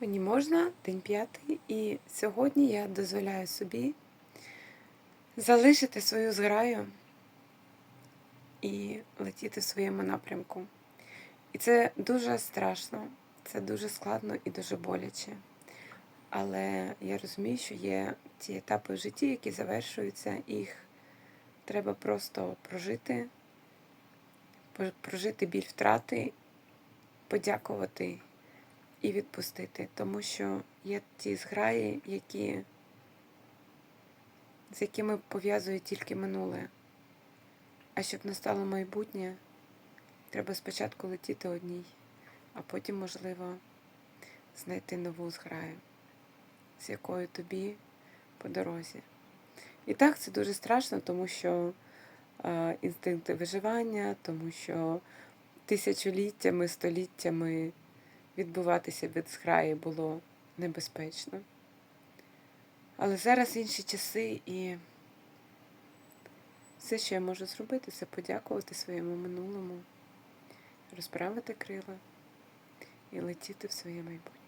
Мені можна, день п'ятий, і сьогодні я дозволяю собі залишити свою зграю і летіти в своєму напрямку. І це дуже страшно, це дуже складно і дуже боляче. Але я розумію, що є ті етапи в житті, які завершуються, їх треба просто прожити, прожити біль втрати, подякувати і відпустити, тому що є ті зграї, які, з якими пов'язують тільки минуле. А щоб настало майбутнє, треба спочатку летіти одній, а потім, можливо, знайти нову зграю, з якою тобі по дорозі. І так це дуже страшно, тому що е, інстинкти виживання, тому що тисячоліттями, століттями відбуватися від зграї було небезпечно. Але зараз інші часи і все, що я можу зробити, це подякувати своєму минулому, розправити крила і летіти в своє майбутнє.